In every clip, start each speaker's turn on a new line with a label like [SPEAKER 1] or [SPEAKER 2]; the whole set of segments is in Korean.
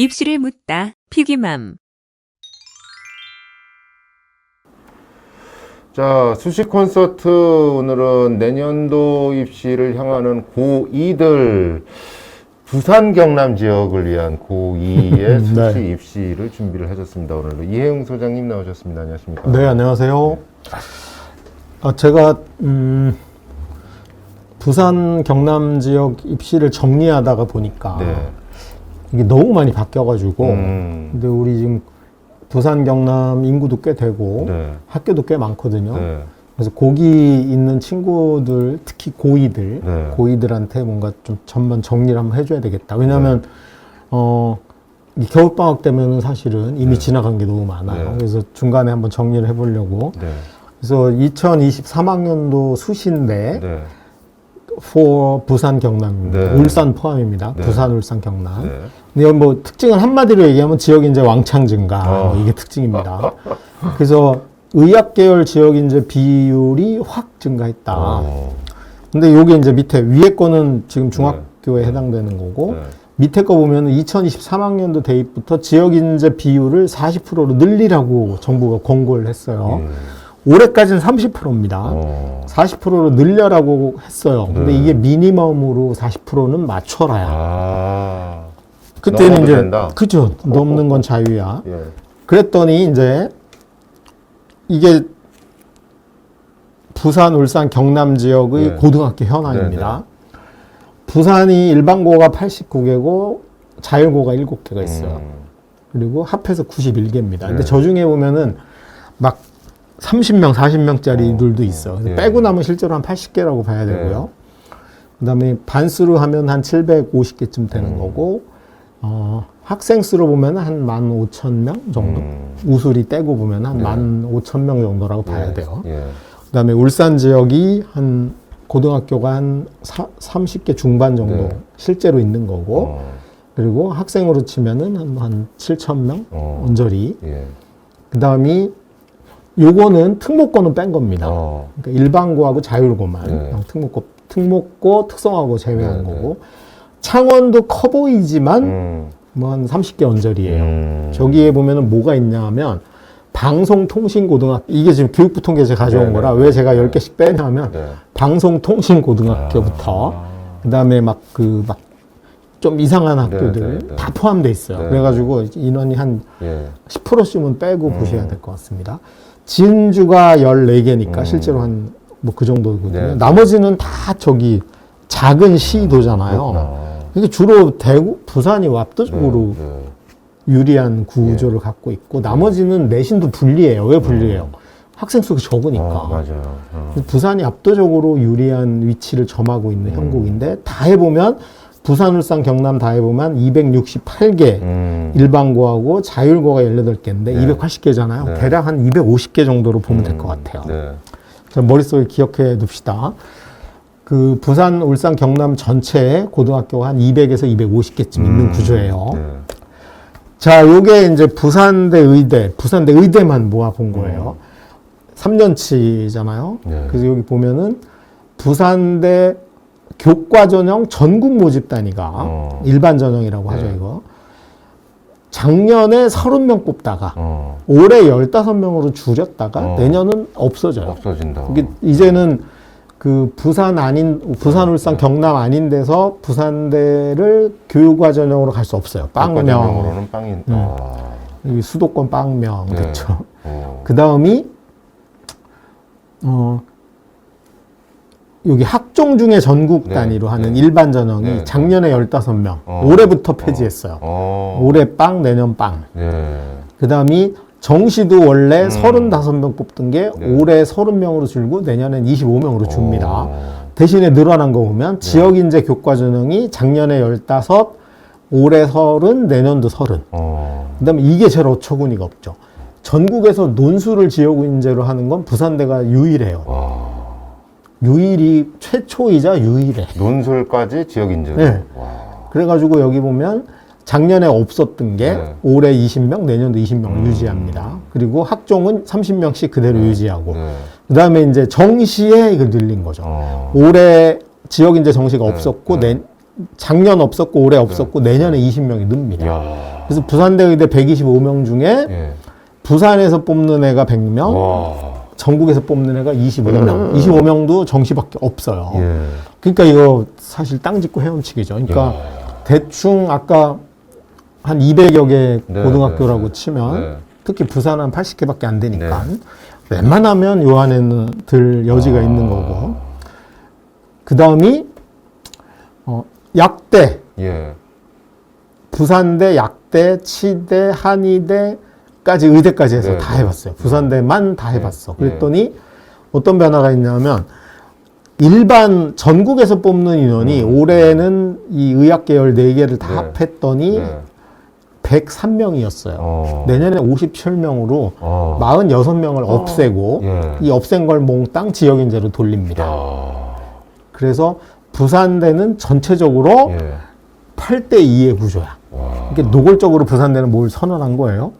[SPEAKER 1] 입시를 묻다. 피기맘.
[SPEAKER 2] 자, 수시 콘서트 오늘은 내년도 입시를 향하는 고2들 부산 경남 지역을 위한 고2의 수시
[SPEAKER 3] 네.
[SPEAKER 2] 입시를 준비를 해줬습니다. 오늘도 이혜영 소장님 나오셨습니다. 안녕하십니까?
[SPEAKER 3] 네, 안녕하세요. 아, 제가 음, 부산 경남 지역 입시를 정리하다가 보니까
[SPEAKER 2] 네.
[SPEAKER 3] 이게 너무 많이 바뀌어가지고
[SPEAKER 2] 음,
[SPEAKER 3] 근데 우리 지금 부산 경남 인구도 꽤 되고
[SPEAKER 2] 네.
[SPEAKER 3] 학교도 꽤 많거든요.
[SPEAKER 2] 네.
[SPEAKER 3] 그래서 거기 있는 친구들 특히 고2들
[SPEAKER 2] 네.
[SPEAKER 3] 고2들한테 뭔가 좀 전반 정리를 한번 해줘야 되겠다. 왜냐하면
[SPEAKER 2] 네.
[SPEAKER 3] 어, 이 겨울 방학 때문에 사실은 이미
[SPEAKER 2] 네.
[SPEAKER 3] 지나간 게 너무 많아요.
[SPEAKER 2] 네.
[SPEAKER 3] 그래서 중간에 한번 정리를 해보려고
[SPEAKER 2] 네.
[SPEAKER 3] 그래서 2023학년도 수시인데
[SPEAKER 2] 네.
[SPEAKER 3] for 부산 경남입니다.
[SPEAKER 2] 네.
[SPEAKER 3] 울산 포함입니다.
[SPEAKER 2] 네.
[SPEAKER 3] 부산 울산 경남.
[SPEAKER 2] 네.
[SPEAKER 3] 근데 뭐 특징을 한마디로 얘기하면 지역 인재 왕창 증가
[SPEAKER 2] 어.
[SPEAKER 3] 뭐 이게 특징입니다. 그래서 의학 계열 지역 인재 비율이 확 증가했다.
[SPEAKER 2] 어,
[SPEAKER 3] 근데 요게 이제 밑에 위에 거는 지금 중학교에 해당되는 거고
[SPEAKER 2] 네.
[SPEAKER 3] 밑에 거 보면은 2023학년도 대입부터 지역 인재 비율을 40%로 늘리라고 정부가 권고를 했어요.
[SPEAKER 2] 음,
[SPEAKER 3] 올해까지는 30%입니다.
[SPEAKER 2] 어.
[SPEAKER 3] 40%로 늘려라고 했어요. 근데
[SPEAKER 2] 네.
[SPEAKER 3] 이게 미니멈으로 40%는 맞춰라야.
[SPEAKER 2] 아.
[SPEAKER 3] 그때는 이제
[SPEAKER 2] 된다?
[SPEAKER 3] 그죠. 넘는 건 자유야.
[SPEAKER 2] 예.
[SPEAKER 3] 그랬더니 이제 이게 부산, 울산, 경남 지역의
[SPEAKER 2] 네.
[SPEAKER 3] 고등학교 현황입니다. 부산이 일반고가 89개고 자율고가 7개가 있어요.
[SPEAKER 2] 음,
[SPEAKER 3] 그리고 합해서 91개입니다. 근데
[SPEAKER 2] 네.
[SPEAKER 3] 저 중에 보면은 막 30명, 40명짜리들도 있어요. 그래서
[SPEAKER 2] 예.
[SPEAKER 3] 빼고 나면 실제로 한 80개라고 봐야 되고요. 그다음에 반수로 하면 한 750개쯤 되는
[SPEAKER 2] 음.
[SPEAKER 3] 거고 어, 학생 수로 보면 한 15,000명 정도.
[SPEAKER 2] 음.
[SPEAKER 3] 우수리 떼고 보면 한
[SPEAKER 2] 네.
[SPEAKER 3] 15,000명 정도라고 봐야
[SPEAKER 2] 예.
[SPEAKER 3] 돼요.
[SPEAKER 2] 예.
[SPEAKER 3] 그 다음에 울산 지역이 한 고등학교가 한 사, 30개 중반 정도
[SPEAKER 2] 네.
[SPEAKER 3] 실제로 있는 거고
[SPEAKER 2] 어,
[SPEAKER 3] 그리고 학생으로 치면은 한, 한 7,000명
[SPEAKER 2] 어.
[SPEAKER 3] 언저리.
[SPEAKER 2] 예.
[SPEAKER 3] 그 다음이 요거는 특목고는 뺀 겁니다.
[SPEAKER 2] 어.
[SPEAKER 3] 그러니까 일반고하고 자율고만
[SPEAKER 2] 네.
[SPEAKER 3] 그냥 특목고 특목고 특성화고 제외한
[SPEAKER 2] 네, 네.
[SPEAKER 3] 거고 창원도 커 보이지만
[SPEAKER 2] 음.
[SPEAKER 3] 뭐한 30개 언저리예요.
[SPEAKER 2] 음.
[SPEAKER 3] 저기에 보면은 뭐가 있냐면 방송통신고등학교 이게 지금 교육부 통계에서 가져온
[SPEAKER 2] 네네.
[SPEAKER 3] 거라 왜 제가 10개씩 빼냐면
[SPEAKER 2] 네.
[SPEAKER 3] 방송통신고등학교부터
[SPEAKER 2] 아.
[SPEAKER 3] 그다음에 막 그 막 좀 이상한 학교들
[SPEAKER 2] 네, 네.
[SPEAKER 3] 다 포함돼 있어요.
[SPEAKER 2] 네.
[SPEAKER 3] 그래가지고 인원이 한
[SPEAKER 2] 예.
[SPEAKER 3] 10%씩은 빼고
[SPEAKER 2] 음.
[SPEAKER 3] 보셔야 될 것 같습니다. 진주가 14개니까
[SPEAKER 2] 음.
[SPEAKER 3] 실제로 한 뭐 그 정도거든요.
[SPEAKER 2] 네.
[SPEAKER 3] 나머지는 다 저기 작은 시도잖아요.
[SPEAKER 2] 그렇구나.
[SPEAKER 3] 이게 주로 대구, 부산이 압도적으로
[SPEAKER 2] 네, 네.
[SPEAKER 3] 유리한 구조를 갖고 있고 나머지는 내신도 불리해요. 왜 불리해요? 학생 수가 적으니까.
[SPEAKER 2] 어, 맞아요. 어.
[SPEAKER 3] 부산이 압도적으로 유리한 위치를 점하고 있는
[SPEAKER 2] 음.
[SPEAKER 3] 형국인데 다 해보면 부산, 울산, 경남 다 해보면 268개
[SPEAKER 2] 음.
[SPEAKER 3] 일반고하고 자율고가 18개인데
[SPEAKER 2] 네.
[SPEAKER 3] 280개잖아요.
[SPEAKER 2] 네.
[SPEAKER 3] 대략 한 250개 정도로 보면 될것
[SPEAKER 2] 음,
[SPEAKER 3] 같아요.
[SPEAKER 2] 네.
[SPEAKER 3] 자, 머릿속에 기억해 둡시다. 그 부산, 울산, 경남 전체에 고등학교가 한 200에서 250개쯤 있는
[SPEAKER 2] 음,
[SPEAKER 3] 구조예요.
[SPEAKER 2] 네.
[SPEAKER 3] 자, 요게 이제 부산대 의대, 부산대 의대만 모아 본 거예요. 3년치잖아요.
[SPEAKER 2] 네.
[SPEAKER 3] 그래서 여기 보면은 부산대 교과 전형 전국 모집 단위가
[SPEAKER 2] 어.
[SPEAKER 3] 일반 전형이라고 하죠,
[SPEAKER 2] 네.
[SPEAKER 3] 이거. 작년에 30명 뽑다가
[SPEAKER 2] 어.
[SPEAKER 3] 올해 15명으로 줄였다가
[SPEAKER 2] 어.
[SPEAKER 3] 내년은 없어져요.
[SPEAKER 2] 없어진다.
[SPEAKER 3] 이제는 그 부산 아닌 부산 울산 경남 아닌 데서 부산대를 교육과 전형으로 갈 수 없어요. 빵명
[SPEAKER 2] 빵명으로는 빵인.
[SPEAKER 3] 음.
[SPEAKER 2] 아.
[SPEAKER 3] 여기 수도권 빵명
[SPEAKER 2] 네.
[SPEAKER 3] 됐죠.
[SPEAKER 2] 어.
[SPEAKER 3] 그 다음이 어 여기 학종 중에 전국
[SPEAKER 2] 네,
[SPEAKER 3] 단위로 하는
[SPEAKER 2] 네.
[SPEAKER 3] 일반 전형이
[SPEAKER 2] 네, 네.
[SPEAKER 3] 작년에 15명,
[SPEAKER 2] 어.
[SPEAKER 3] 올해부터 폐지했어요.
[SPEAKER 2] 어.
[SPEAKER 3] 올해 빵, 내년 빵.
[SPEAKER 2] 네.
[SPEAKER 3] 그 다음이 정시도 원래
[SPEAKER 2] 음.
[SPEAKER 3] 35명 뽑던 게
[SPEAKER 2] 네.
[SPEAKER 3] 올해 30명으로 줄고 내년엔 25명으로 줍니다.
[SPEAKER 2] 어.
[SPEAKER 3] 대신에 늘어난 거 보면 지역 인재 교과 전형이 작년에 15, 올해 30, 내년도 30.
[SPEAKER 2] 어.
[SPEAKER 3] 그 다음에 이게 제일 어처구니가 없죠. 전국에서 논술을 지역 인재로 하는 건 부산대가 유일해요.
[SPEAKER 2] 와.
[SPEAKER 3] 유일이 최초이자 유일해.
[SPEAKER 2] 논술까지 지역 인재.
[SPEAKER 3] 네.
[SPEAKER 2] 와.
[SPEAKER 3] 그래가지고 여기 보면 작년에 없었던 게
[SPEAKER 2] 네.
[SPEAKER 3] 올해 20명, 내년도 20명
[SPEAKER 2] 음.
[SPEAKER 3] 유지합니다. 그리고 학종은 30명씩 그대로 유지하고.
[SPEAKER 2] 네.
[SPEAKER 3] 그 다음에 이제 정시에 이걸 늘린 거죠.
[SPEAKER 2] 어.
[SPEAKER 3] 올해 지역 인재 정시가
[SPEAKER 2] 네,
[SPEAKER 3] 없었고,
[SPEAKER 2] 네.
[SPEAKER 3] 내, 작년 없었고, 올해 없었고, 내년에 20명이 늡니다.
[SPEAKER 2] 야.
[SPEAKER 3] 그래서 부산대 의대 125명 중에
[SPEAKER 2] 예.
[SPEAKER 3] 부산에서 뽑는 애가 100명,
[SPEAKER 2] 와.
[SPEAKER 3] 전국에서 뽑는 애가 25명. 25명도 정시밖에 없어요.
[SPEAKER 2] 예.
[SPEAKER 3] 그러니까 이거 사실 땅 짓고 헤엄치기죠. 그러니까 대충 아까 한 200여 개
[SPEAKER 2] 네,
[SPEAKER 3] 고등학교라고
[SPEAKER 2] 네, 네.
[SPEAKER 3] 치면
[SPEAKER 2] 네.
[SPEAKER 3] 특히 부산 한 80개밖에 안 되니까 웬만하면 요 안에는 들 여지가
[SPEAKER 2] 아.
[SPEAKER 3] 있는 거고 그 다음이 어, 약대
[SPEAKER 2] 예.
[SPEAKER 3] 부산대, 약대, 치대, 한의대까지 의대까지 해서
[SPEAKER 2] 네,
[SPEAKER 3] 다
[SPEAKER 2] 네.
[SPEAKER 3] 해봤어요. 부산대만 다 해봤어.
[SPEAKER 2] 네.
[SPEAKER 3] 그랬더니 어떤 변화가 있냐면 일반 전국에서 뽑는 인원이 올해는 이 의학 계열 4개를 다
[SPEAKER 2] 음. 네.
[SPEAKER 3] 합했더니
[SPEAKER 2] 네.
[SPEAKER 3] 103명이었어요.
[SPEAKER 2] 어.
[SPEAKER 3] 내년에 57명으로
[SPEAKER 2] 어.
[SPEAKER 3] 46명을 없애고
[SPEAKER 2] 예.
[SPEAKER 3] 이 없앤 걸 몽땅 지역 인재로 돌립니다.
[SPEAKER 2] 야.
[SPEAKER 3] 그래서 부산대는 전체적으로
[SPEAKER 2] 예.
[SPEAKER 3] 8대 2의 구조야.
[SPEAKER 2] 와.
[SPEAKER 3] 이게 노골적으로 부산대는 뭘 선언한 거예요?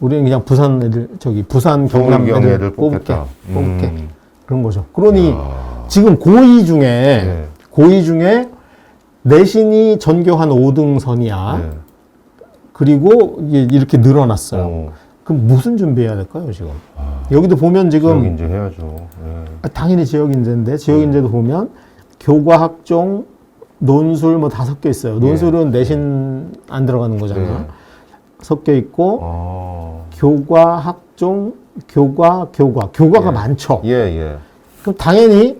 [SPEAKER 3] 우리는 그냥 부산 애들 저기 부산 경남 애들 뽑을게
[SPEAKER 2] 뽑겠다.
[SPEAKER 3] 뽑을게
[SPEAKER 2] 음.
[SPEAKER 3] 그런 거죠. 그러니
[SPEAKER 2] 야.
[SPEAKER 3] 지금 고2 중에
[SPEAKER 2] 예.
[SPEAKER 3] 고2 중에 내신이 전교 한 5등선이야.
[SPEAKER 2] 예.
[SPEAKER 3] 그리고 이렇게 늘어났어요.
[SPEAKER 2] 어.
[SPEAKER 3] 그럼 무슨 준비해야 될까요, 지금? 여기도 보면 지금
[SPEAKER 2] 지역 인제 해야죠. 예.
[SPEAKER 3] 아, 당연히 지역 인재인데 지역 인재도 보면 교과 학종 논술 뭐 다 섞여 있어요. 논술은 내신 안 들어가는 거잖아.
[SPEAKER 2] 네.
[SPEAKER 3] 섞여 있고
[SPEAKER 2] 어.
[SPEAKER 3] 교과 학종 교과 교과 교과가
[SPEAKER 2] 예.
[SPEAKER 3] 많죠.
[SPEAKER 2] 예, 예.
[SPEAKER 3] 그럼 당연히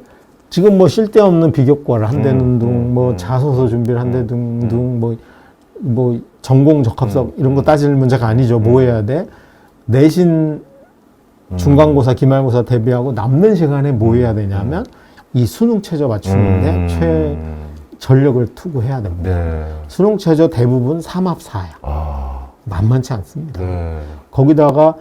[SPEAKER 3] 지금 뭐 쓸데없는 비교과를 한다는
[SPEAKER 2] 음,
[SPEAKER 3] 등,
[SPEAKER 2] 음,
[SPEAKER 3] 뭐
[SPEAKER 2] 음.
[SPEAKER 3] 자소서 준비를 한다는
[SPEAKER 2] 음,
[SPEAKER 3] 등, 뭐, 뭐 전공 적합성
[SPEAKER 2] 음,
[SPEAKER 3] 이런 거 따질 문제가 아니죠. 뭐 해야 돼? 내신
[SPEAKER 2] 음.
[SPEAKER 3] 중간고사, 기말고사 대비하고 남는 시간에 뭐 해야 되냐면 이 수능 최저 맞추는데
[SPEAKER 2] 음.
[SPEAKER 3] 최 전력을 투구해야 됩니다.
[SPEAKER 2] 네.
[SPEAKER 3] 수능 최저 대부분 삼합 사야.
[SPEAKER 2] 아.
[SPEAKER 3] 만만치 않습니다.
[SPEAKER 2] 네.
[SPEAKER 3] 거기다가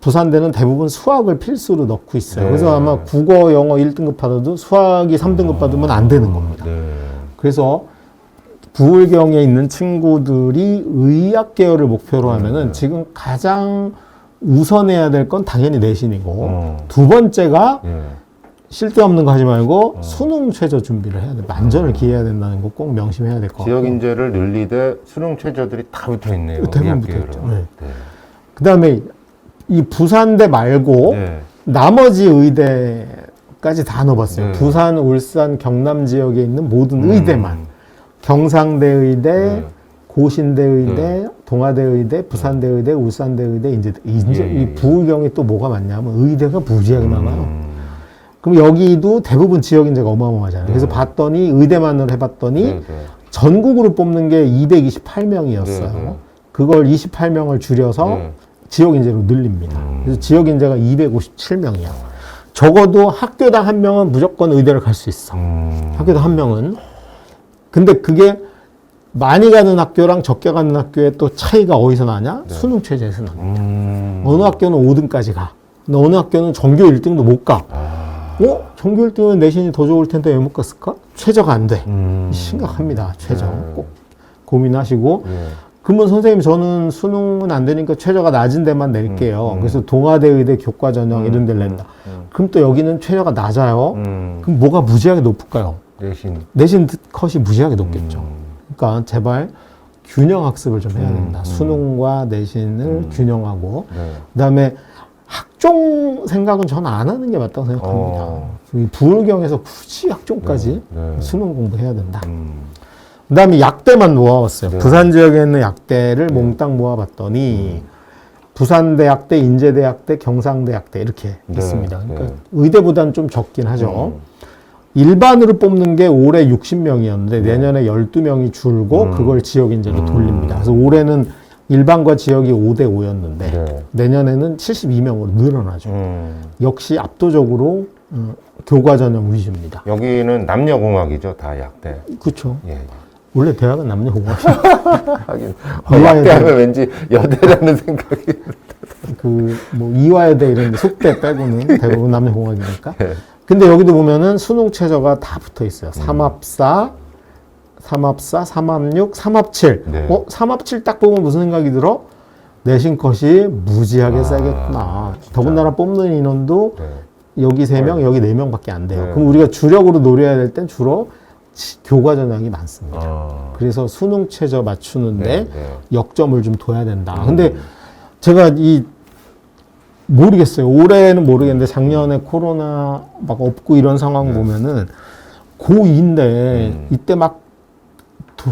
[SPEAKER 3] 부산대는 대부분 수학을 필수로 넣고 있어요.
[SPEAKER 2] 네.
[SPEAKER 3] 그래서 아마 국어, 영어 1등급 받아도 수학이 3등급 받으면 안 되는 겁니다.
[SPEAKER 2] 네.
[SPEAKER 3] 그래서 부울경에 있는 친구들이 의학 계열을 목표로 하면은
[SPEAKER 2] 네.
[SPEAKER 3] 지금 가장 우선해야 될 건 당연히 내신이고
[SPEAKER 2] 어.
[SPEAKER 3] 두 번째가
[SPEAKER 2] 예.
[SPEAKER 3] 쓸데없는 거 하지 말고
[SPEAKER 2] 어.
[SPEAKER 3] 수능 최저 준비를 해야 돼. 만전을 기해야 된다는 거 꼭 명심해야 될 것 같고.
[SPEAKER 2] 지역 인재를 늘리되 수능 최저들이 다 붙어 있네요.
[SPEAKER 3] 대부분
[SPEAKER 2] 의학
[SPEAKER 3] 붙어
[SPEAKER 2] 계열은.
[SPEAKER 3] 있죠. 네.
[SPEAKER 2] 네.
[SPEAKER 3] 그다음에 이 부산대 말고
[SPEAKER 2] 네.
[SPEAKER 3] 나머지 의대까지 다 넣어봤어요.
[SPEAKER 2] 네.
[SPEAKER 3] 부산, 울산, 경남 지역에 있는 모든
[SPEAKER 2] 음.
[SPEAKER 3] 의대만. 경상대 의대,
[SPEAKER 2] 네.
[SPEAKER 3] 고신대 의대, 동아대 의대, 부산대 의대, 울산대 의대, 인제대. 인제
[SPEAKER 2] 예, 예, 예.
[SPEAKER 3] 이 부울경이 또 뭐가 많냐면 의대가 무지하게 많아요.
[SPEAKER 2] 음.
[SPEAKER 3] 그럼 여기도 대부분 지역 인재가 어마어마하잖아요. 그래서 봤더니 의대만으로 해봤더니
[SPEAKER 2] 네, 네.
[SPEAKER 3] 전국으로 뽑는 게 228명이었어요.
[SPEAKER 2] 네, 네.
[SPEAKER 3] 그걸 28명을 줄여서
[SPEAKER 2] 네.
[SPEAKER 3] 지역 인재로 늘립니다.
[SPEAKER 2] 음.
[SPEAKER 3] 그래서 지역 인재가 257명이야. 적어도 학교당 한 명은 무조건 의대를 갈 수 있어.
[SPEAKER 2] 음.
[SPEAKER 3] 학교당 한 명은. 근데 그게 많이 가는 학교랑 적게 가는 학교의 또 차이가 어디서 나냐? 수능 최저에서 나.
[SPEAKER 2] 음.
[SPEAKER 3] 어느 학교는 5등까지 가. 근데 어느 학교는 전교 1등도 못 가.
[SPEAKER 2] 아.
[SPEAKER 3] 어? 전교 1등은 내신이 더 좋을 텐데 왜 못 갔을까? 최저가 안 돼.
[SPEAKER 2] 음.
[SPEAKER 3] 심각합니다. 최저.
[SPEAKER 2] 네.
[SPEAKER 3] 꼭 고민하시고.
[SPEAKER 2] 예.
[SPEAKER 3] 그러면 선생님 저는 수능은 안 되니까 최저가 낮은 데만 낼게요.
[SPEAKER 2] 음, 음.
[SPEAKER 3] 그래서 동아대 의대 교과 전형
[SPEAKER 2] 음,
[SPEAKER 3] 이런 데를 낸다.
[SPEAKER 2] 음.
[SPEAKER 3] 그럼 또 여기는 최저가 낮아요.
[SPEAKER 2] 음.
[SPEAKER 3] 그럼 뭐가 무지하게 높을까요?
[SPEAKER 2] 대신.
[SPEAKER 3] 내신 컷이 무지하게 높겠죠.
[SPEAKER 2] 음.
[SPEAKER 3] 그러니까 제발 균형 학습을 좀 해야
[SPEAKER 2] 음,
[SPEAKER 3] 된다.
[SPEAKER 2] 음.
[SPEAKER 3] 수능과 내신을
[SPEAKER 2] 음.
[SPEAKER 3] 균형하고
[SPEAKER 2] 네.
[SPEAKER 3] 그다음에 학종 생각은 저는 안 하는 게 맞다고 생각합니다.
[SPEAKER 2] 어.
[SPEAKER 3] 이 부울경에서 굳이 학종까지
[SPEAKER 2] 네, 네.
[SPEAKER 3] 수능 공부해야 된다.
[SPEAKER 2] 음.
[SPEAKER 3] 그다음에 약대만 모아봤어요.
[SPEAKER 2] 네.
[SPEAKER 3] 부산 지역에 있는 약대를 몽땅 모아봤더니 부산대학대, 인제대학대, 경상대학대 이렇게
[SPEAKER 2] 네,
[SPEAKER 3] 있습니다. 그러니까
[SPEAKER 2] 네.
[SPEAKER 3] 의대보다는 좀 적긴 하죠.
[SPEAKER 2] 음.
[SPEAKER 3] 일반으로 뽑는 게 올해 60명이었는데 내년에 12명이 줄고
[SPEAKER 2] 음.
[SPEAKER 3] 그걸 지역 인재로
[SPEAKER 2] 음.
[SPEAKER 3] 돌립니다. 그래서 올해는 일반과 지역이 5대 5였는데
[SPEAKER 2] 네.
[SPEAKER 3] 내년에는 72명으로 늘어나죠.
[SPEAKER 2] 음.
[SPEAKER 3] 역시 압도적으로 어, 교과 전형 위주입니다.
[SPEAKER 2] 여기는 남녀공학이죠, 다 약대.
[SPEAKER 3] 그렇죠.
[SPEAKER 2] 예.
[SPEAKER 3] 원래 대학은 남녀공학.
[SPEAKER 2] 하긴
[SPEAKER 3] 이화여대.
[SPEAKER 2] 약대하면 왠지 여대라는 생각이.
[SPEAKER 3] 그 뭐 이화여대 이런 데 속대 빼고는 대부분 남녀공학이니까.
[SPEAKER 2] 예.
[SPEAKER 3] 근데 여기도 보면은 수능 최저가 다 붙어 있어요. 삼합사, 삼합사, 삼합육, 삼합칠.
[SPEAKER 2] 네.
[SPEAKER 3] 어, 삼합칠 딱 보면 무슨 생각이 들어? 내신 컷이 무지하게
[SPEAKER 2] 아,
[SPEAKER 3] 세겠구나.
[SPEAKER 2] 진짜.
[SPEAKER 3] 더군다나 뽑는 인원도
[SPEAKER 2] 네.
[SPEAKER 3] 여기 세명 여기 네명밖에안 돼요.
[SPEAKER 2] 네.
[SPEAKER 3] 그럼 우리가 주력으로 노려야 될 땐 주로 치- 교과 전형이 많습니다.
[SPEAKER 2] 아.
[SPEAKER 3] 그래서 수능 최저 맞추는데
[SPEAKER 2] 네, 네.
[SPEAKER 3] 역점을 좀 둬야 된다.
[SPEAKER 2] 음.
[SPEAKER 3] 근데 제가 이 모르겠어요. 올해는 모르겠는데 작년에 코로나 막 없고 이런 상황
[SPEAKER 2] 네.
[SPEAKER 3] 보면은 고2인데
[SPEAKER 2] 음.
[SPEAKER 3] 이때 막 도-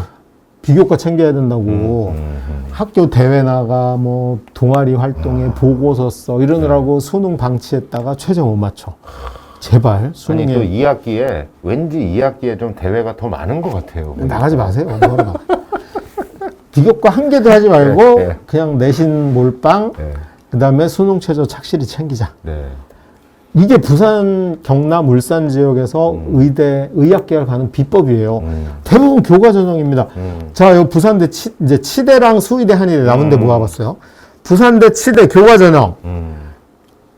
[SPEAKER 3] 비교과 챙겨야 된다고
[SPEAKER 2] 음, 음.
[SPEAKER 3] 학교 대회 나가 뭐 동아리 활동에 보고서 써 이러느라고 수능 방치했다가 최저 못 맞춰. 제발
[SPEAKER 2] 아니
[SPEAKER 3] 수능에
[SPEAKER 2] 또 2학기에 왠지 2학기에 좀 대회가 더 많은 것 같아요.
[SPEAKER 3] 나가지 마세요. 뭐하러 나. 비교과 한 개도 하지 말고
[SPEAKER 2] 네, 네.
[SPEAKER 3] 그냥 내신 몰빵
[SPEAKER 2] 네,
[SPEAKER 3] 그 다음에 수능 최저 착실히 챙기자.
[SPEAKER 2] 네.
[SPEAKER 3] 이게 부산, 경남, 울산 지역에서
[SPEAKER 2] 음.
[SPEAKER 3] 의대, 의학계열 가는 비법이에요.
[SPEAKER 2] 음,
[SPEAKER 3] 대부분 교과 전형입니다.
[SPEAKER 2] 음.
[SPEAKER 3] 자, 요 부산대 치, 이제 치대랑 수의대, 한의대 남은 데
[SPEAKER 2] 음.
[SPEAKER 3] 모아봤어요. 부산대 치대 교과 전형
[SPEAKER 2] 음.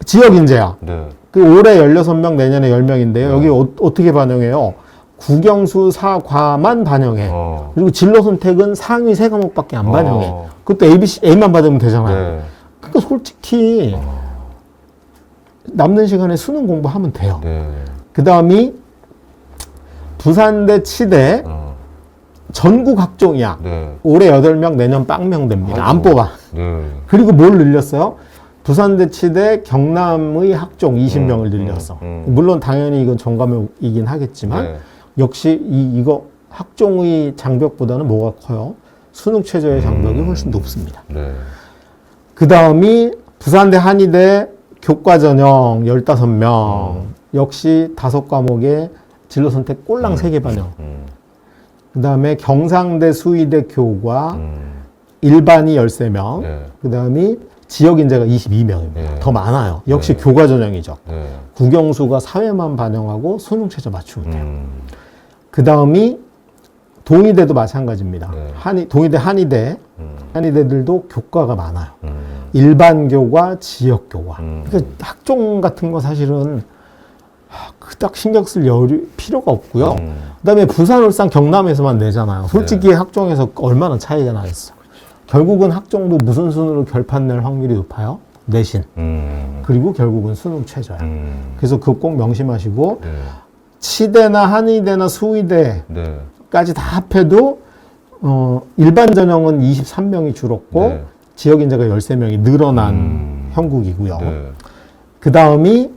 [SPEAKER 3] 지역 인재야.
[SPEAKER 2] 네.
[SPEAKER 3] 그 올해 16명, 내년에 10명인데요.
[SPEAKER 2] 음.
[SPEAKER 3] 여기 어, 떻게 반영해요? 국영수 사과만 반영해.
[SPEAKER 2] 어.
[SPEAKER 3] 그리고 진로 선택은 상위 세 과목밖에 안 반영해.
[SPEAKER 2] 어.
[SPEAKER 3] 그것도 ABC, A만 받으면 되잖아요.
[SPEAKER 2] 네.
[SPEAKER 3] 그러니까 솔직히 남는 시간에 수능 공부하면 돼요.
[SPEAKER 2] 네.
[SPEAKER 3] 그 다음이 부산대 치대
[SPEAKER 2] 어.
[SPEAKER 3] 전국 학종이야.
[SPEAKER 2] 네.
[SPEAKER 3] 올해 8명, 내년 빵명 됩니다. 안
[SPEAKER 2] 아이고.
[SPEAKER 3] 뽑아.
[SPEAKER 2] 네.
[SPEAKER 3] 그리고 뭘 늘렸어요? 부산대 치대 경남의 학종 20명을
[SPEAKER 2] 음,
[SPEAKER 3] 늘렸어.
[SPEAKER 2] 음, 음.
[SPEAKER 3] 물론 당연히 이건 정감이긴 하겠지만
[SPEAKER 2] 네.
[SPEAKER 3] 역시 이, 이거 학종의 장벽보다는 뭐가 커요? 수능 최저의 장벽이
[SPEAKER 2] 음.
[SPEAKER 3] 훨씬 높습니다.
[SPEAKER 2] 네.
[SPEAKER 3] 그 다음이 부산대 한의대 교과 전형 15명.
[SPEAKER 2] 음.
[SPEAKER 3] 역시 다섯 과목에 진로 선택 꼴랑
[SPEAKER 2] 음.
[SPEAKER 3] 세개 반영.
[SPEAKER 2] 음.
[SPEAKER 3] 그 다음에 경상대 수의대 교과
[SPEAKER 2] 음.
[SPEAKER 3] 일반이 13명.
[SPEAKER 2] 네.
[SPEAKER 3] 그 다음이 지역 인재가 22명입니다.
[SPEAKER 2] 네.
[SPEAKER 3] 더 많아요. 역시
[SPEAKER 2] 네.
[SPEAKER 3] 교과 전형이죠.
[SPEAKER 2] 네.
[SPEAKER 3] 국영수가 사회만 반영하고 수능 최저 맞추면 돼요.
[SPEAKER 2] 음.
[SPEAKER 3] 그 다음이 동의대도 마찬가지입니다.
[SPEAKER 2] 네.
[SPEAKER 3] 한의, 동의대 한의대,
[SPEAKER 2] 음.
[SPEAKER 3] 한의대들도 교과가 많아요.
[SPEAKER 2] 음.
[SPEAKER 3] 일반 교과, 지역 교과.
[SPEAKER 2] 음.
[SPEAKER 3] 그러니까 학종 같은 거 사실은 하, 그닥 신경 쓸 여유 필요가 없고요.
[SPEAKER 2] 음.
[SPEAKER 3] 그다음에 부산, 울산, 경남에서만 내잖아요. 솔직히 학종에서 얼마나 차이가 나겠어. 결국은 학종도 무슨 순으로 결판 낼 확률이 높아요? 내신.
[SPEAKER 2] 음.
[SPEAKER 3] 그리고 결국은 수능 최저야.
[SPEAKER 2] 음.
[SPEAKER 3] 그래서 그거 꼭 명심하시고
[SPEAKER 2] 네.
[SPEAKER 3] 치대나 한의대나 수의대 까지
[SPEAKER 2] 네.
[SPEAKER 3] 다 합해도 어, 일반 전형은 23명이 줄었고
[SPEAKER 2] 네.
[SPEAKER 3] 지역 인재가 13명이 늘어난
[SPEAKER 2] 음.
[SPEAKER 3] 형국이고요.
[SPEAKER 2] 네.
[SPEAKER 3] 그 다음이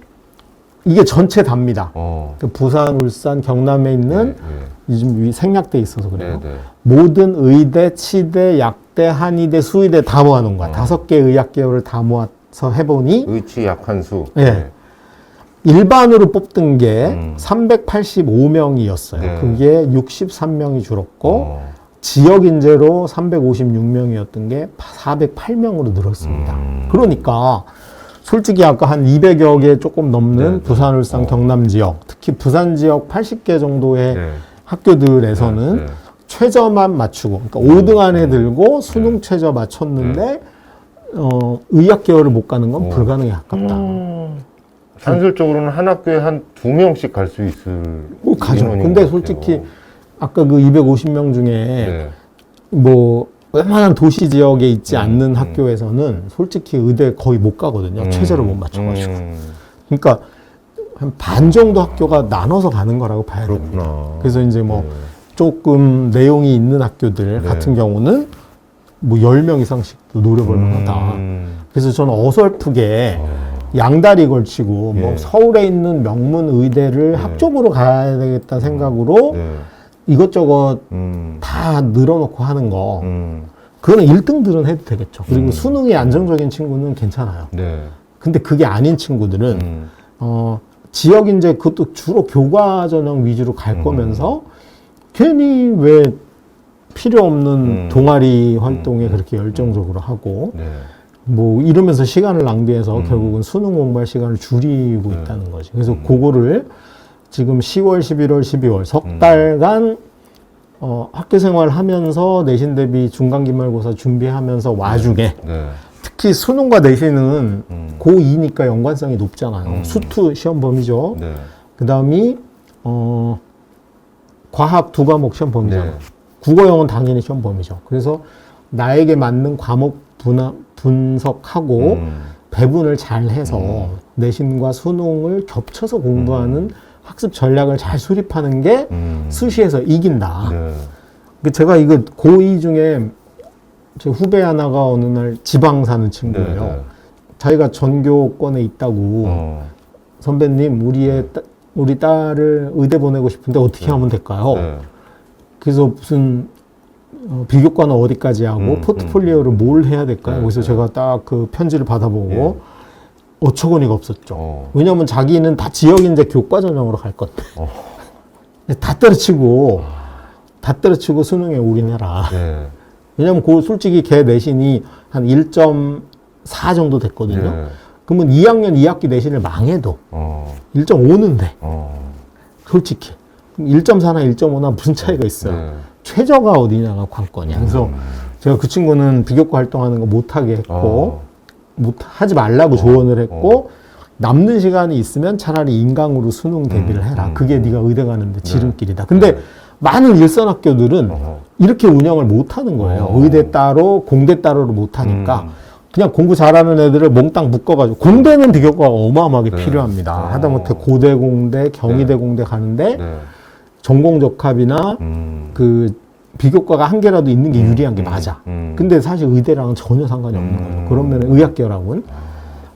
[SPEAKER 3] 이게 전체 답니다.
[SPEAKER 2] 어.
[SPEAKER 3] 그 부산, 울산, 경남에 있는
[SPEAKER 2] 네.
[SPEAKER 3] 요즘 이 생략돼 있어서
[SPEAKER 2] 네.
[SPEAKER 3] 그래요.
[SPEAKER 2] 네.
[SPEAKER 3] 모든 의대, 치대, 약대, 한의대, 수의대 다 모아놓은 거야.
[SPEAKER 2] 어.
[SPEAKER 3] 다섯 개 의학 계열을 다 모아서 해보니
[SPEAKER 2] 의치 약한 수.
[SPEAKER 3] 네. 일반으로 뽑던 게
[SPEAKER 2] 음.
[SPEAKER 3] 385명이었어요.
[SPEAKER 2] 네.
[SPEAKER 3] 그게 63명이 줄었고
[SPEAKER 2] 어.
[SPEAKER 3] 지역 인재로 356명이었던 게 408명으로 늘었습니다.
[SPEAKER 2] 음.
[SPEAKER 3] 그러니까 솔직히 아까 한 200여 개 조금 넘는
[SPEAKER 2] 네, 네.
[SPEAKER 3] 부산, 울산,
[SPEAKER 2] 어.
[SPEAKER 3] 경남 지역, 특히 부산 지역 80개 정도의
[SPEAKER 2] 네.
[SPEAKER 3] 학교들에서는
[SPEAKER 2] 네. 네.
[SPEAKER 3] 최저만 맞추고, 그러니까 5등 안에 들고 수능 최저 맞췄는데 어, 의학 계열을 못 가는 건
[SPEAKER 2] 어.
[SPEAKER 3] 불가능에 가깝다.
[SPEAKER 2] 산술적으로는 한 학교에 한 두 명씩 갈 수 있을
[SPEAKER 3] 뭐 가죠.
[SPEAKER 2] 인원인
[SPEAKER 3] 근데
[SPEAKER 2] 것
[SPEAKER 3] 솔직히. 아까 그 250명 중에
[SPEAKER 2] 네.
[SPEAKER 3] 뭐 웬만한 도시 지역에 있지
[SPEAKER 2] 음,
[SPEAKER 3] 않는
[SPEAKER 2] 음.
[SPEAKER 3] 학교에서는 솔직히 의대 거의 못 가거든요.
[SPEAKER 2] 음.
[SPEAKER 3] 최저를 못 맞춰가지고.
[SPEAKER 2] 음.
[SPEAKER 3] 그러니까 한 반 정도 학교가 나눠서 가는 거라고 봐야 됩니다.
[SPEAKER 2] 그렇구나.
[SPEAKER 3] 그래서 이제 뭐
[SPEAKER 2] 네.
[SPEAKER 3] 조금 내용이 있는 학교들
[SPEAKER 2] 네.
[SPEAKER 3] 같은 경우는 뭐 10명 이상씩도 노려볼 만하다.
[SPEAKER 2] 음.
[SPEAKER 3] 그래서 저는 어설프게
[SPEAKER 2] 어.
[SPEAKER 3] 양다리 걸치고 뭐
[SPEAKER 2] 예.
[SPEAKER 3] 서울에 있는 명문 의대를
[SPEAKER 2] 네.
[SPEAKER 3] 합쪽으로 가야 되겠다 생각으로
[SPEAKER 2] 네.
[SPEAKER 3] 이것저것
[SPEAKER 2] 음.
[SPEAKER 3] 다 늘어놓고 하는 거
[SPEAKER 2] 음.
[SPEAKER 3] 그거는 1등들은 해도 되겠죠. 그리고
[SPEAKER 2] 음.
[SPEAKER 3] 수능이 안정적인 친구는 괜찮아요.
[SPEAKER 2] 네.
[SPEAKER 3] 근데 그게 아닌 친구들은
[SPEAKER 2] 음.
[SPEAKER 3] 어, 지역 이제 그것도 주로 교과 전형 위주로 갈
[SPEAKER 2] 음.
[SPEAKER 3] 거면서 괜히 왜 필요 없는
[SPEAKER 2] 음.
[SPEAKER 3] 동아리 활동에
[SPEAKER 2] 음.
[SPEAKER 3] 그렇게 열정적으로 하고
[SPEAKER 2] 네.
[SPEAKER 3] 뭐 이러면서 시간을 낭비해서
[SPEAKER 2] 음.
[SPEAKER 3] 결국은 수능 공부할 시간을 줄이고
[SPEAKER 2] 네.
[SPEAKER 3] 있다는 거지. 그래서
[SPEAKER 2] 음.
[SPEAKER 3] 그거를 지금 10월, 11월, 12월 석
[SPEAKER 2] 음.
[SPEAKER 3] 달간 어, 학교 생활 하면서 내신 대비 중간 기말고사 준비하면서 와중에
[SPEAKER 2] 네.
[SPEAKER 3] 특히 수능과 내신은
[SPEAKER 2] 음.
[SPEAKER 3] 고2니까 연관성이 높잖아요.
[SPEAKER 2] 음.
[SPEAKER 3] 수투 시험 범위죠.
[SPEAKER 2] 네.
[SPEAKER 3] 그 다음이, 어, 과학 두 과목 시험 범위잖아요.
[SPEAKER 2] 네.
[SPEAKER 3] 국어, 영어는 당연히 시험 범위죠. 그래서 나에게 맞는 과목 분화, 분석하고
[SPEAKER 2] 음.
[SPEAKER 3] 배분을 잘 해서
[SPEAKER 2] 음.
[SPEAKER 3] 내신과 수능을 겹쳐서 공부하는 학습 전략을 잘 수립하는 게
[SPEAKER 2] 음.
[SPEAKER 3] 수시에서 이긴다.
[SPEAKER 2] 네.
[SPEAKER 3] 그 제가 이거 고2 중에 제 후배 하나가 어느 날 지방 사는
[SPEAKER 2] 네.
[SPEAKER 3] 친구예요.
[SPEAKER 2] 네.
[SPEAKER 3] 자기가 전교권에 있다고
[SPEAKER 2] 어.
[SPEAKER 3] 선배님 우리의 따- 우리 딸을 의대 보내고 싶은데 어떻게
[SPEAKER 2] 네.
[SPEAKER 3] 하면 될까요?
[SPEAKER 2] 네.
[SPEAKER 3] 그래서 무슨 어, 비교과는 어디까지 하고
[SPEAKER 2] 음,
[SPEAKER 3] 포트폴리오를 뭘 해야 될까요?
[SPEAKER 2] 네,
[SPEAKER 3] 그래서
[SPEAKER 2] 네.
[SPEAKER 3] 제가 딱 그 편지를 받아보고
[SPEAKER 2] 예.
[SPEAKER 3] 어처구니가 없었죠.
[SPEAKER 2] 어.
[SPEAKER 3] 왜냐하면 자기는 다 지역 인재 교과 전형으로 갈 건데
[SPEAKER 2] 어.
[SPEAKER 3] 다 때려치고 다 때려치고 수능에 올인해라.
[SPEAKER 2] 네.
[SPEAKER 3] 왜냐면 그 솔직히 걔 내신이 한 1.4 정도 됐거든요.
[SPEAKER 2] 네.
[SPEAKER 3] 그러면 2학년 2학기 내신을 망해도
[SPEAKER 2] 어.
[SPEAKER 3] 1.5는 돼.
[SPEAKER 2] 어.
[SPEAKER 3] 솔직히. 1.4나 1.5나 무슨 차이가 있어요.
[SPEAKER 2] 네.
[SPEAKER 3] 최저가 어디냐가 관건이야. 그래서 제가 그 친구는 비교과 활동하는 거 못하게 했고,
[SPEAKER 2] 어.
[SPEAKER 3] 못 하지 말라고 조언을 했고, 남는 시간이 있으면 차라리 인강으로 수능 대비를 해라.
[SPEAKER 2] 음.
[SPEAKER 3] 그게 네가 의대 가는데 지름길이다. 근데
[SPEAKER 2] 네.
[SPEAKER 3] 많은 일선학교들은
[SPEAKER 2] 어허.
[SPEAKER 3] 이렇게 운영을 못 하는 거예요.
[SPEAKER 2] 어.
[SPEAKER 3] 의대 따로, 공대 따로를 못 하니까.
[SPEAKER 2] 음.
[SPEAKER 3] 그냥 공부 잘하는 애들을 몽땅 묶어가지고 공대는 비교과가 어마어마하게
[SPEAKER 2] 네.
[SPEAKER 3] 필요합니다.
[SPEAKER 2] 어.
[SPEAKER 3] 하다못해 고대 공대, 경희대
[SPEAKER 2] 네.
[SPEAKER 3] 공대 가는데
[SPEAKER 2] 네.
[SPEAKER 3] 전공 적합이나
[SPEAKER 2] 음.
[SPEAKER 3] 그 비교과가 한 개라도 있는 게 유리한 게
[SPEAKER 2] 음.
[SPEAKER 3] 맞아.
[SPEAKER 2] 음.
[SPEAKER 3] 근데 사실 의대랑은 전혀 상관이 없는
[SPEAKER 2] 음.
[SPEAKER 3] 거죠. 그러면 의학계라고는.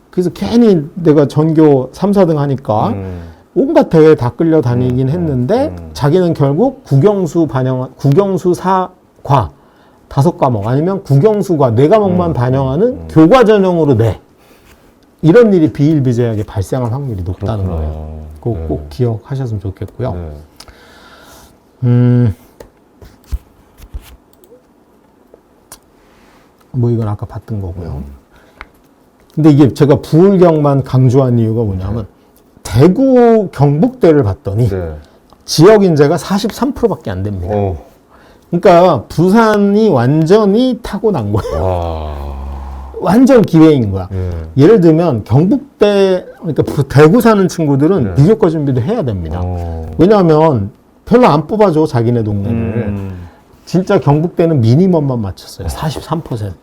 [SPEAKER 3] 그래서 괜히 내가 전교 3, 4등 하니까
[SPEAKER 2] 음.
[SPEAKER 3] 온갖 대회에 다 끌려 다니긴
[SPEAKER 2] 음.
[SPEAKER 3] 했는데
[SPEAKER 2] 음.
[SPEAKER 3] 자기는 결국 국영수 반영, 국영수 사과 다섯 과목 아니면 국영수과 네 과목만
[SPEAKER 2] 음.
[SPEAKER 3] 반영하는
[SPEAKER 2] 음.
[SPEAKER 3] 교과 전형으로 내. 이런 일이 비일비재하게 발생할 확률이 높다는
[SPEAKER 2] 그렇구나.
[SPEAKER 3] 거예요. 그거
[SPEAKER 2] 네.
[SPEAKER 3] 꼭 기억하셨으면 좋겠고요.
[SPEAKER 2] 네.
[SPEAKER 3] 음. 뭐 이건 아까 봤던 거고요. 근데 이게 제가 부울경만 강조한 이유가 뭐냐면 대구 경북대를 봤더니
[SPEAKER 2] 네.
[SPEAKER 3] 지역 인재가 43%밖에 안 됩니다.
[SPEAKER 2] 어.
[SPEAKER 3] 그러니까 부산이 완전히 타고난 거예요.
[SPEAKER 2] 와.
[SPEAKER 3] 완전 기회인 거야.
[SPEAKER 2] 예.
[SPEAKER 3] 예를 들면 경북대 그러니까 부- 대구 사는 친구들은
[SPEAKER 2] 네.
[SPEAKER 3] 비교과 준비도 해야 됩니다.
[SPEAKER 2] 어.
[SPEAKER 3] 왜냐하면 별로 안 뽑아줘 자기네 동네를.
[SPEAKER 2] 음.
[SPEAKER 3] 진짜 경북대는 미니멈만 맞췄어요. 43%.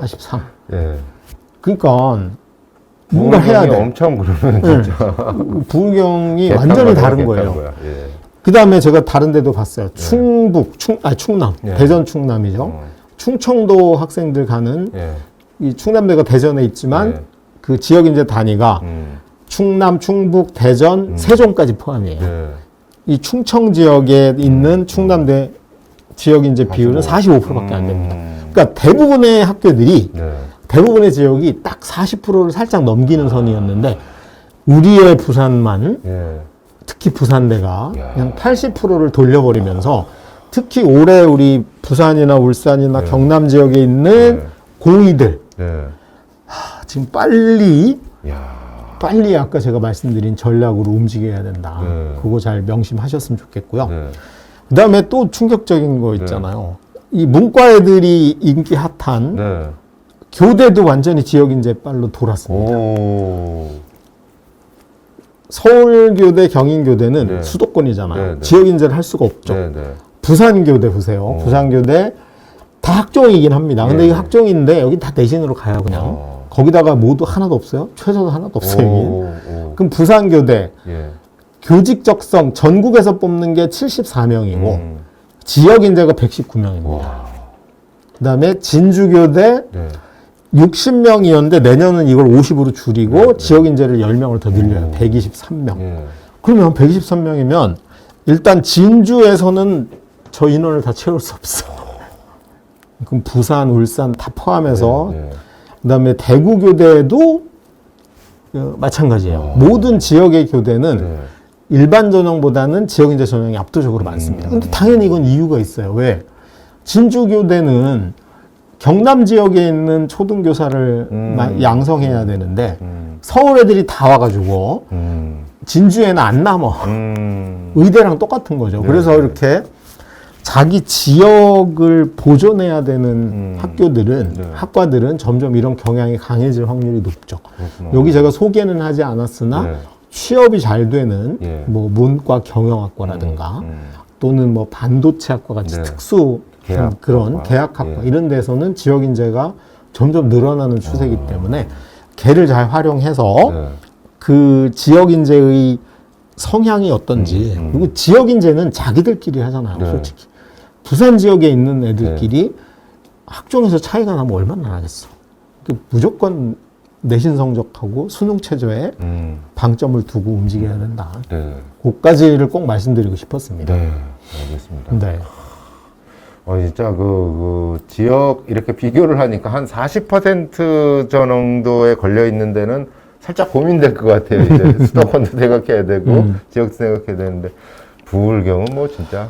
[SPEAKER 3] 43.
[SPEAKER 2] 예.
[SPEAKER 3] 그러니까 뭔가 해야 돼.
[SPEAKER 2] 엄청 그러면
[SPEAKER 3] 네.
[SPEAKER 2] 진짜.
[SPEAKER 3] 부경이 완전히 다른 거예요.
[SPEAKER 2] 예.
[SPEAKER 3] 그 다음에 제가 다른 데도 봤어요. 충북, 충, 아, 충남.
[SPEAKER 2] 네.
[SPEAKER 3] 대전 충남이죠.
[SPEAKER 2] 어.
[SPEAKER 3] 충청도 학생들 가는
[SPEAKER 2] 예.
[SPEAKER 3] 이 충남대가 대전에 있지만
[SPEAKER 2] 네.
[SPEAKER 3] 그 지역 인재 단위가
[SPEAKER 2] 음.
[SPEAKER 3] 충남, 충북, 대전, 세종까지 포함이에요.
[SPEAKER 2] 예.
[SPEAKER 3] 이 충청 지역에 있는 충남대 지역 인재 비율은 45%밖에 안 됩니다.
[SPEAKER 2] 음.
[SPEAKER 3] 그러니까 대부분의 학교들이
[SPEAKER 2] 네.
[SPEAKER 3] 대부분의 지역이 딱 40%를 살짝 넘기는 선이었는데 우리의 부산만
[SPEAKER 2] 예.
[SPEAKER 3] 특히 부산대가
[SPEAKER 2] 야.
[SPEAKER 3] 그냥 80%를 돌려버리면서 특히 올해 우리 부산이나 울산이나
[SPEAKER 2] 네.
[SPEAKER 3] 경남 지역에 있는
[SPEAKER 2] 네.
[SPEAKER 3] 고이들
[SPEAKER 2] 네.
[SPEAKER 3] 지금 빨리
[SPEAKER 2] 야.
[SPEAKER 3] 빨리 아까 제가 말씀드린 전략으로 움직여야 된다.
[SPEAKER 2] 네.
[SPEAKER 3] 그거 잘 명심하셨으면 좋겠고요.
[SPEAKER 2] 네.
[SPEAKER 3] 그 다음에 또 충격적인 거 있잖아요. 이 문과 애들이 인기 핫한
[SPEAKER 2] 네.
[SPEAKER 3] 교대도 완전히 지역 인재 빨로 돌았습니다.
[SPEAKER 2] 오.
[SPEAKER 3] 서울교대, 경인교대는
[SPEAKER 2] 네.
[SPEAKER 3] 수도권이잖아요.
[SPEAKER 2] 네, 네.
[SPEAKER 3] 지역 인재를 할 수가 없죠.
[SPEAKER 2] 네, 네.
[SPEAKER 3] 부산교대 보세요.
[SPEAKER 2] 어.
[SPEAKER 3] 부산교대 다 학종이긴 합니다. 근데
[SPEAKER 2] 네.
[SPEAKER 3] 이 학종인데 여기 다 내신으로 가요 그냥.
[SPEAKER 2] 어.
[SPEAKER 3] 거기다가 모두 하나도 없어요. 최저도 하나도 없어요.
[SPEAKER 2] 오, 오.
[SPEAKER 3] 그럼 부산교대
[SPEAKER 2] 예.
[SPEAKER 3] 교직 적성 전국에서 뽑는 게 74명이고
[SPEAKER 2] 음.
[SPEAKER 3] 지역 인재가 119명입니다.
[SPEAKER 2] 와.
[SPEAKER 3] 그다음에 진주교대
[SPEAKER 2] 네.
[SPEAKER 3] 60명이었는데 내년은 이걸 50으로 줄이고
[SPEAKER 2] 네, 네.
[SPEAKER 3] 지역 인재를 10명을 더 늘려요.
[SPEAKER 2] 오.
[SPEAKER 3] 123명.
[SPEAKER 2] 예.
[SPEAKER 3] 그러면 123명이면 일단 진주에서는 저 인원을 다 채울 수 없어. 그럼 부산, 울산 다 포함해서
[SPEAKER 2] 네, 네.
[SPEAKER 3] 그 다음에 대구 교대도 어, 마찬가지예요.
[SPEAKER 2] 어.
[SPEAKER 3] 모든 지역의 교대는
[SPEAKER 2] 네.
[SPEAKER 3] 일반 전형보다는 지역 인재 전형이 압도적으로 많습니다. 근데 당연히 이건 이유가 있어요. 왜? 진주 교대는 경남 지역에 있는 초등교사를
[SPEAKER 2] 음.
[SPEAKER 3] 마- 양성해야 되는데
[SPEAKER 2] 음.
[SPEAKER 3] 서울 애들이 다 와가지고
[SPEAKER 2] 음.
[SPEAKER 3] 진주에는 안 남아.
[SPEAKER 2] 음.
[SPEAKER 3] 의대랑 똑같은 거죠.
[SPEAKER 2] 네.
[SPEAKER 3] 그래서 이렇게 자기 지역을 보존해야 되는
[SPEAKER 2] 음.
[SPEAKER 3] 학교들은
[SPEAKER 2] 네.
[SPEAKER 3] 학과들은 점점 이런 경향이 강해질 확률이 높죠.
[SPEAKER 2] 그렇구나.
[SPEAKER 3] 여기 제가 소개는 하지 않았으나
[SPEAKER 2] 네.
[SPEAKER 3] 취업이 잘 되는
[SPEAKER 2] 예.
[SPEAKER 3] 뭐 문과 경영학과라든가
[SPEAKER 2] 음.
[SPEAKER 3] 또는 뭐 반도체학과 같이
[SPEAKER 2] 네.
[SPEAKER 3] 특수
[SPEAKER 2] 계약학과.
[SPEAKER 3] 그런 계약학과
[SPEAKER 2] 예.
[SPEAKER 3] 이런 데서는 지역 인재가 점점 늘어나는 추세이기
[SPEAKER 2] 아.
[SPEAKER 3] 때문에 걔를 잘 활용해서
[SPEAKER 2] 네.
[SPEAKER 3] 그 지역 인재의 성향이 어떤지
[SPEAKER 2] 음, 음.
[SPEAKER 3] 그리고 지역 인재는 자기들끼리 하잖아요.
[SPEAKER 2] 네.
[SPEAKER 3] 솔직히 부산 지역에 있는 애들끼리 학종에서 차이가 나면 얼마나 나겠어. 그 무조건 내신 성적하고 수능 최저에
[SPEAKER 2] 음,
[SPEAKER 3] 방점을 두고 움직여야 된다.
[SPEAKER 2] 네.
[SPEAKER 3] 그까지를 꼭 말씀드리고 싶었습니다.
[SPEAKER 2] 네. 알겠습니다.
[SPEAKER 3] 네.
[SPEAKER 2] 어, 진짜 그, 그 지역 이렇게 비교를 하니까 한 40% 정도에 걸려 있는 데는 살짝 고민될 것 같아요. 이제 수도권도 생각해야 되고
[SPEAKER 3] 음.
[SPEAKER 2] 지역도 생각해야 되는데 부울경은 뭐 진짜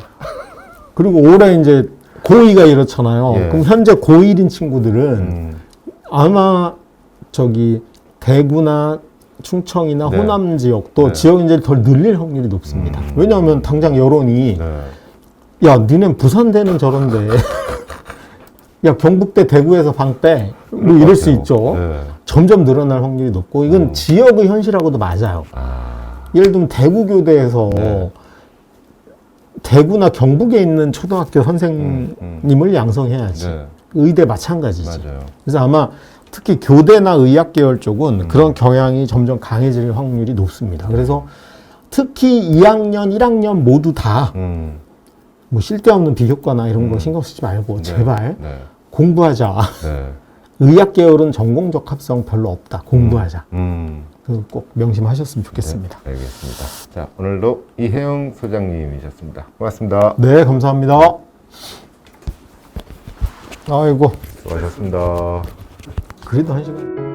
[SPEAKER 3] 그리고 올해 이제 고2가 이렇잖아요.
[SPEAKER 2] 예.
[SPEAKER 3] 그럼 현재 고1인 친구들은
[SPEAKER 2] 음,
[SPEAKER 3] 아마 저기 대구나 충청이나
[SPEAKER 2] 네.
[SPEAKER 3] 호남 지역도
[SPEAKER 2] 네.
[SPEAKER 3] 지역 인재를 덜 늘릴 확률이 높습니다.
[SPEAKER 2] 음.
[SPEAKER 3] 왜냐하면 당장 여론이
[SPEAKER 2] 네.
[SPEAKER 3] 야, 니넨 부산대는 저런데 야, 경북대 대구에서 방 빼. 뭐 이럴 수. 있죠.
[SPEAKER 2] 네.
[SPEAKER 3] 점점 늘어날 확률이 높고 이건
[SPEAKER 2] 음.
[SPEAKER 3] 지역의 현실하고도 맞아요.
[SPEAKER 2] 아,
[SPEAKER 3] 예를 들면 대구 교대에서
[SPEAKER 2] 네.
[SPEAKER 3] 대구나 경북에 있는 초등학교 선생님을
[SPEAKER 2] 음,
[SPEAKER 3] 양성해야지.
[SPEAKER 2] 네.
[SPEAKER 3] 의대 마찬가지지.
[SPEAKER 2] 맞아요.
[SPEAKER 3] 그래서 아마 특히 교대나 의학 계열 쪽은 그런 경향이 점점 강해질 확률이 높습니다. 그래서 특히 2학년, 1학년 모두 다 뭐
[SPEAKER 2] 음,
[SPEAKER 3] 쓸데없는 비교과나 이런 거
[SPEAKER 2] 음.
[SPEAKER 3] 신경 쓰지 말고
[SPEAKER 2] 네.
[SPEAKER 3] 제발
[SPEAKER 2] 네.
[SPEAKER 3] 공부하자.
[SPEAKER 2] 네.
[SPEAKER 3] 의학 계열은 전공적 합성 별로 없다. 공부하자.
[SPEAKER 2] 음,
[SPEAKER 3] 그거 꼭 명심하셨으면 좋겠습니다.
[SPEAKER 2] 네, 알겠습니다. 자, 오늘도 이혜영 소장님이셨습니다. 고맙습니다.
[SPEAKER 3] 네, 감사합니다. 아이고,
[SPEAKER 2] 수고하셨습니다.
[SPEAKER 3] 그래도 한 시간.